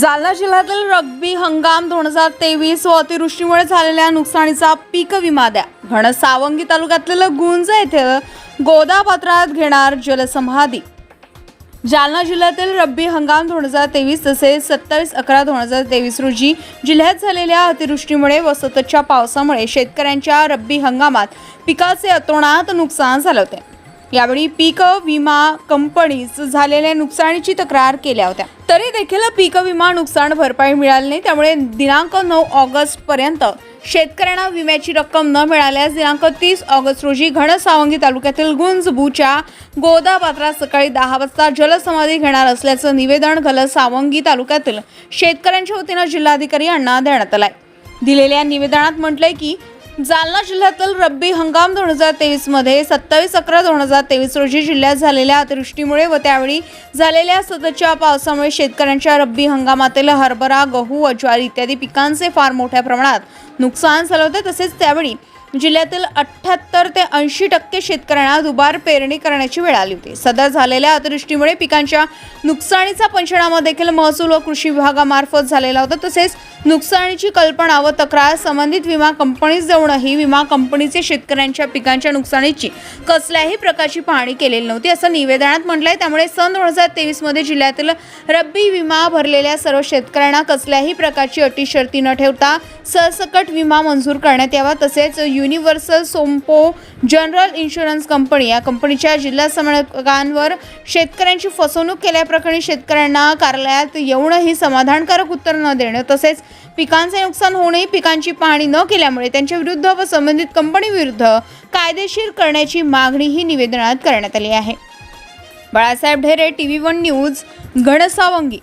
जालना जिल्ह्यातील रब्बी हंगाम दोन हजार तेवीस व अतिवृष्टीमुळे झालेल्या नुकसानीचा पीक विमा द्या. घनसावंगी तालुक्यातील गुंज येथे गोदापात्रात घेणार जलसमाधी. जालना जिल्ह्यातील रब्बी हंगाम दोन हजार तेवीस तसेच सत्तावीस अकरा दोन हजार तेवीस रोजी जिल्ह्यात झालेल्या अतिवृष्टीमुळे व सततच्या पावसामुळे शेतकऱ्यांच्या रब्बी हंगामात पिकाचे अतोनात नुकसान झाले होते. यावेळी पीक विमा कंपनीच झालेल्या नुकसानीची तक्रार केल्या होत्या. तरी देखील पीक विमा नुकसान भरपाई मिळाली नाही. त्यामुळे दिनांक नऊ ऑगस्ट पर्यंत शेतकऱ्यांना विम्याची रक्कम न मिळाल्यास दिनांक तीस ऑगस्ट रोजी घनसावंगी तालुक्यातील गुंजबूच्या गोदापात्रात सकाळी दहा वाजता जलसमाधी घेणार असल्याचं निवेदन घनसावंगी तालुक्यातील शेतकऱ्यांच्या वतीनं जिल्हाधिकारी यांना देण्यात आलंय. दिलेल्या निवेदनात म्हटलंय की जालना जिल्ह्यातील रब्बी हंगाम दोन हजार तेवीसमध्ये सत्तावीस अकरा दोन हजार तेवीस रोजी जिल्ह्यात झालेल्या अतिवृष्टीमुळे व त्यावेळी झालेल्या सततच्या पावसामुळे शेतकऱ्यांच्या रब्बी हंगामातील हरभरा गहू व ज्वारी इत्यादी पिकांचे फार मोठ्या प्रमाणात नुकसान झालं होते. तसेच त्यावेळी जिल्ह्यातील अठ्ठ्याहत्तर ते ऐंशी टक्के शेतकऱ्यांना दुबार पेरणी करण्याची वेळ आली होती. सदर झालेल्या अतिवृष्टीमुळे पिकांच्या नुकसानीचा पंचनामा देखील महसूल व कृषी विभागामार्फत झालेला होता. तसेच नुकसानीची कल्पना व तक्रार संबंधित विमा कंपनीस देऊनही विमा कंपनीचे शेतकऱ्यांच्या पिकांच्या नुकसानीची कसल्याही प्रकारची पाहणी केलेली नव्हती असं निवेदनात म्हटलंय. त्यामुळे सन दोन हजार तेवीसमध्ये जिल्ह्यातील रब्बी विमा भरलेल्या सर्व शेतकऱ्यांना कसल्याही प्रकारची अटी शर्ती न ठेवता सरसकट विमा मंजूर करण्यात यावा. तसेच universal Sompo general insurance company या कंपनीच्या जिल्हा समन्वयकांवर शेतकऱ्यांची फसवणूक केल्याप्रकरणी शेतकऱ्यांना कार्यालयात येऊनही समाधानकारक उत्तर न देणं तसेच पिकांचे नुकसान होऊनही पिकांची पाहणी न केल्यामुळे त्यांच्या विरुद्ध व संबंधित कंपनीविरुद्ध कायदेशीर करण्याची मागणीही निवेदनात करण्यात आली आहे. Balasaheb Dhere T V one news Ghansawangi.